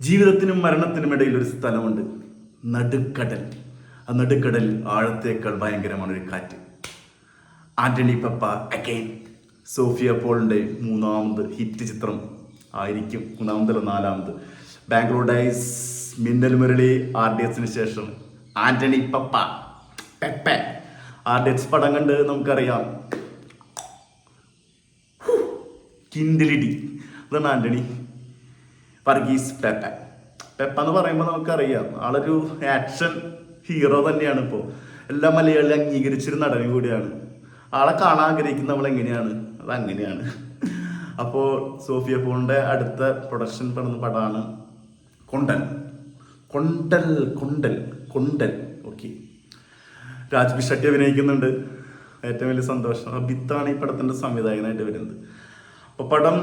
ജീവിതത്തിനും മരണത്തിനും ഇടയിൽ ഒരു സ്ഥലമുണ്ട്. നടുക്കടൽ. ആ നടുക്കടൽ ആഴത്തേക്കാൾ ഭയങ്കരമാണ് ഒരു കാറ്റ്. ആന്റണി പപ്പ അഗൈൻ സോഫിയ പോളിന്റെ മൂന്നാമത് ഹിറ്റ് ചിത്രം ആയിരിക്കും. മൂന്നാമതല്ല നാലാമത്. Bangalore dyes Minnal Murali R D എസിന് ശേഷം ആന്റണി പപ്പ പെപ്പ. ആർ ഡി എസ് പടം കണ്ട് നമുക്കറിയാം. കിൻഡിലിടി അതാണ് ആന്റണി. വർഗീസ് പെപ്പ. പെപ്പ എന്ന് പറയുമ്പോൾ നമുക്കറിയാം. ആളൊരു ആക്ഷൻ ഹീറോ തന്നെയാണ് ഇപ്പോൾ എല്ലാ മലയാളികളും അംഗീകരിച്ചൊരു നടനും കൂടിയാണ്. ആളെ കാണാൻ ആഗ്രഹിക്കുന്ന നമ്മൾ എങ്ങനെയാണ്? അത് അങ്ങനെയാണ്. അപ്പോൾ സോഫിയ പോളിന്റെ അടുത്ത പ്രൊഡക്ഷൻ പെടുന്ന പടമാണ് കൊണ്ടൽ. കൊണ്ടൽ കൊണ്ടൽ കൊണ്ടൽ. ഓക്കെ രാജ്ബി ഷട്ടി അഭിനയിക്കുന്നുണ്ട്. ഏറ്റവും വലിയ സന്തോഷം. അബിത്താണ് ഈ പടത്തിന്റെ സംവിധായകനായിട്ട് വരുന്നത്. അപ്പോൾ പടം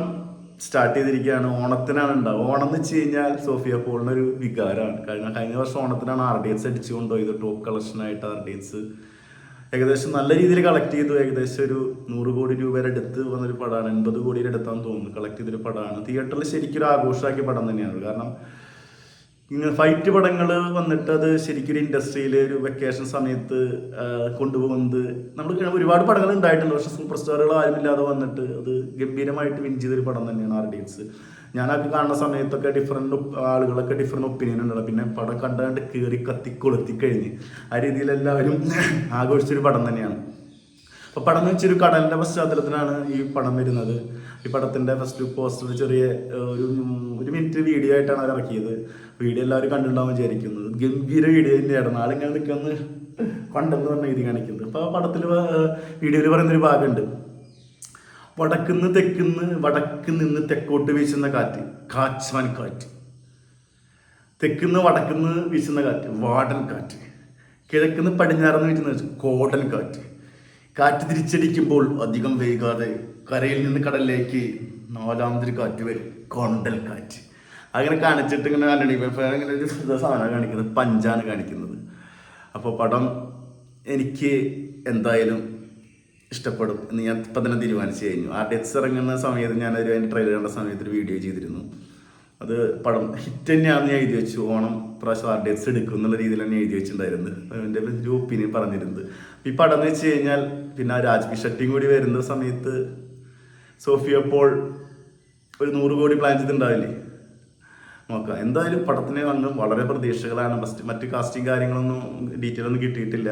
സ്റ്റാർട്ട് ചെയ്തിരിക്കുകയാണ്. ഓണത്തിനാണ് ഉണ്ടാവുക. ഓണം എന്ന് വെച്ച് കഴിഞ്ഞാൽ സോഫിയ പോളിനൊരു വികാരമാണ്. കാരണം കഴിഞ്ഞ വർഷം ഓണത്തിനാണ് ആർ ഡി എക്സ് അടിച്ചു കൊണ്ടുപോയത്. ടോപ്പ് കളക്ഷനായിട്ട് ആർ ഡി ഏകദേശം നല്ല രീതിയിൽ കളക്ട് ചെയ്തു. ഏകദേശം ഒരു നൂറ് കോടി രൂപയുടെ അടുത്ത് വന്നൊരു പടമാണ്. എൺപത് കോടിയുടെ അടുത്താന്ന് തോന്നുന്നു. കളക്ട് ചെയ്തൊരു പടമാണ്. തിയേറ്ററിൽ ശരിക്കും ഒരു ആഘോഷമാക്കിയ പടം തന്നെയാണ്. കാരണം ഇങ്ങനെ ഫൈറ്റ് പടങ്ങൾ വന്നിട്ട് അത് ശരിക്കും ഒരു ഇൻഡസ്ട്രിയിൽ ഒരു വെക്കേഷൻ സമയത്ത് കൊണ്ടുപോകുന്നത്. നമ്മൾ ഒരുപാട് പടങ്ങൾ ഉണ്ടായിട്ടുണ്ട്. പക്ഷെ സൂപ്പർ സ്റ്റാറുകൾ ആരുമില്ലാതെ വന്നിട്ട് അത് ഗംഭീരമായിട്ട് വിൻ ചെയ്തൊരു പടം തന്നെയാണ് ആർ ഡി ഞാൻ ഞാനൊക്കെ കാണുന്ന സമയത്തൊക്കെ ഡിഫറെന്റ് ആളുകളൊക്കെ ഡിഫറെന്റ് ഒപ്പീനിയൻ ഉണ്ടല്ലോ. പിന്നെ പടം കണ്ടുകൊണ്ട് കയറി കത്തി കൊളുത്തി കഴിഞ്ഞ്. ആ രീതിയിൽ എല്ലാവരും ആഘോഷിച്ചൊരു പടം തന്നെയാണ്. അപ്പോൾ പടം എന്ന് വെച്ചൊരു കടലിന്റെ പശ്ചാത്തലത്തിലാണ് ഈ പടം വരുന്നത്. ഈ പടത്തിന്റെ ഫസ്റ്റ് പോസ്റ്റർ ചെറിയ ഒരു ഒരു മിനിറ്റ് വീഡിയോ ആയിട്ടാണ് അവർ ഇറക്കിയത്. വീഡിയോ എല്ലാവരും കണ്ടിട്ടുണ്ടാവും വിചാരിക്കുന്നത് ഗംഭീര വീഡിയോ തന്നെയാണ് ആളിങ്ങനെ നിൽക്കുന്ന കണ്ടെന്ന് പറഞ്ഞ രീതി കാണിക്കുന്നത്. അപ്പോൾ ആ പടത്തിൽ വീഡിയോയിൽ പറയുന്നൊരു ഭാഗമുണ്ട്. വടക്കുന്ന് തെക്കുന്ന് വടക്ക് നിന്ന് തെക്കോട്ട് വീശുന്ന കാറ്റ് കാച്ചാൻ കാറ്റ്. തെക്കുന്ന് വടക്കുന്ന് വീശുന്ന കാറ്റ് വാടൻ കാറ്റ്. കിഴക്കുന്ന് പടിഞ്ഞാറെന്ന് വീശുന്ന കോടൻ കാറ്റ്. കാറ്റ് തിരിച്ചടിക്കുമ്പോൾ അധികം വൈകാതെ കരയിൽ നിന്ന് കടലിലേക്ക് നാലാമതൊരു കാറ്റ് വരും. കൊണ്ടൽ കാറ്റ്. അങ്ങനെ കാണിച്ചിട്ട് ഇങ്ങനെ പെപ്പ ഇങ്ങനെ ഒരു സാധനം കാണിക്കുന്നത്. പഞ്ചാണ് കാണിക്കുന്നത്. അപ്പോൾ പടം എനിക്ക് എന്തായാലും ഇഷ്ടപ്പെടും എന്ന് ഞാൻ ഇപ്പം തന്നെ തീരുമാനിച്ചു കഴിഞ്ഞു. ആ ഡെറ്റ്സ് ഇറങ്ങുന്ന സമയത്ത് ഞാനൊരു അതിന്റെ ട്രെയിലർ കണ്ട സമയത്ത് ഒരു വീഡിയോ ചെയ്തിരുന്നു. അത് പടം ഹിറ്റ് തന്നെയാണെന്ന് എഴുതി വെച്ചു. ഓണം പ്രാവശ്യം ആർ ഡേറ്റ്സ് എടുക്കും എന്നുള്ള രീതിയിൽ തന്നെ എഴുതി വെച്ചിട്ടുണ്ടായിരുന്നത് എന്റെ ഒരു ഒപ്പീനിയൻ പറഞ്ഞിരുന്നത്. ഈ പടം എന്ന് വെച്ച് കഴിഞ്ഞാൽ പിന്നെ ആ രാജ്ബി ഷെട്ടിയും കൂടി വരുന്ന സമയത്ത് സോഫിയ പോൾ ഒരു നൂറ് കോടി പ്ലാൻ ചെയ്തിട്ടുണ്ടാവില്ലേ? നോക്കാം. എന്തായാലും പടത്തിന് വന്ന് വളരെ പ്രതീക്ഷകളാണ്. ഫസ്റ്റ് മറ്റ് കാസ്റ്റിംഗ് കാര്യങ്ങളൊന്നും ഡീറ്റെയിൽ ഒന്നും കിട്ടിയിട്ടില്ല.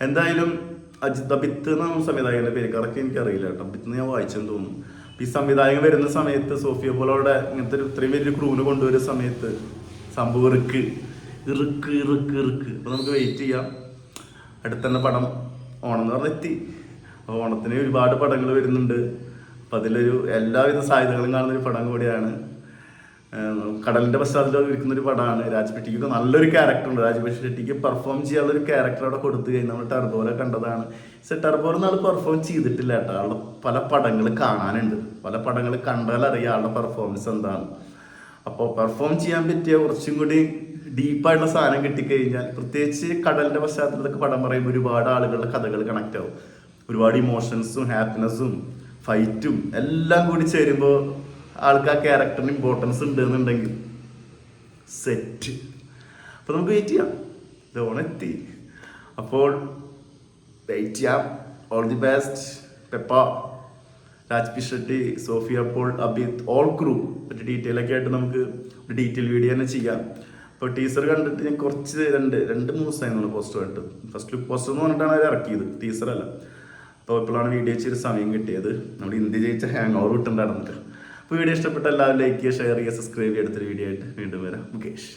എന്തായാലും അജിത് അബിത്ത് എന്ന സംവിധായകന്റെ പേര് കറക്റ്റ് എനിക്കറിയില്ല കേട്ടോ. അബിത്ത് ഞാൻ വായിച്ചെന്ന് തോന്നുന്നു. ഈ സംവിധായകൻ വരുന്ന സമയത്ത് സോഫിയ പോലോടെ ഇങ്ങനത്തെ ഒരു ഇത്രയും വലിയൊരു ക്രൂവിന് കൊണ്ടുവരുന്ന സമയത്ത് സംഭവം ഇറുക്ക്. ഇറുക്ക് ഇറുക്ക് ഇറുക്ക്. അപ്പൊ നമുക്ക് വെയിറ്റ് ചെയ്യാം. അടുത്തന്നെ പടം ഓണം എന്ന് പറഞ്ഞാൽ എത്തി അപ്പോൾ ഓണത്തിന് ഒരുപാട് പടങ്ങൾ വരുന്നുണ്ട്. അപ്പം അതിലൊരു എല്ലാവിധ സാധ്യതകളും കാണുന്ന ഒരു പടം കൂടിയാണ് കടലിന്റെ പശ്ചാത്തലത്തിൽ ഇരിക്കുന്ന ഒരു പടമാണ്. രാജ്പെട്ടിക്ക് നല്ലൊരു ക്യാരക്ടർ ഉണ്ട്. ഷെട്ടിക്ക് പെർഫോം ചെയ്യാനുള്ള ഒരു ക്യാരക്ടർ അവിടെ കൊടുത്തു കഴിഞ്ഞാൽ നമ്മൾ ടർബോലെ കണ്ടതാണ്. പക്ഷെ ടർബോയിൽ ആൾ പെർഫോം ചെയ്തിട്ടില്ല കേട്ടോ. ആളുടെ പല പടങ്ങൾ കാണാനുണ്ട്. പല പടങ്ങൾ കണ്ടാൽ അറിയാം ആളുടെ പെർഫോമൻസ് എന്താണ് അപ്പോൾ പെർഫോം ചെയ്യാൻ പറ്റിയ കുറച്ചും കൂടി ഡീപ്പായിട്ടുള്ള സാധനം കിട്ടിക്കഴിഞ്ഞാൽ പ്രത്യേകിച്ച് കടലിന്റെ പശ്ചാത്തലത്തിലൊക്കെ പടം പറയുമ്പോൾ ഒരുപാട് ആളുകളുടെ കഥകൾ കണക്ട് ആവും. ഒരുപാട് ഇമോഷൻസും ഹാപ്പിനെസ്സും ഫൈറ്റും എല്ലാം കൂടി ചേരുമ്പോൾ ആൾക്ക് ആ ക്യാരക്ടറിന് ഇമ്പോർട്ടൻസ് ഉണ്ട് എന്നുണ്ടെങ്കിൽ സെറ്റ് അപ്പോൾ നമുക്ക് വെയിറ്റ് ചെയ്യാം ഇതോണെത്തി അപ്പോൾ വെയിറ്റ് ചെയ്യാം. All the best Pepe Raj B Shetty Sophia Paul Abith all crew ഒരു ഡീറ്റെയിൽ ഒക്കെ ആയിട്ട് നമുക്ക് ഒരു ഡീറ്റെയിൽ വീഡിയോ തന്നെ ചെയ്യാം. അപ്പോൾ ടീസർ കണ്ടിട്ട് ഞാൻ കുറച്ച് രണ്ട് രണ്ട് മൂന്ന് ദിവസമായിരുന്നു പോസ്റ്റർ കണ്ടിട്ട്. ഫസ്റ്റ് ലുക്ക് പോസ്റ്റർ എന്ന് പറഞ്ഞിട്ടാണ് അവർ ഇറക്കിയത് ടീസർ അല്ല. അപ്പോൾ ഇപ്പോഴാണ് വീഡിയോ ചെയ്ത് സമയം കിട്ടിയത്. നമ്മുടെ ഇന്ത്യ ജയിച്ച ഹാങ് ഓവർ കിട്ടുന്നുണ്ടായിരുന്നില്ല. അപ്പോൾ വീഡിയോ ഇഷ്ടപ്പെട്ട എല്ലാവരും ലൈക്ക് ചെയ്യുക ഷെയർ ചെയ്യുക. സബ്സ്ക്രൈബ് ചെയ്യുക അടുത്തൊരു വീഡിയോ ആയിട്ട് വീണ്ടും വരാം. മുകേഷ്.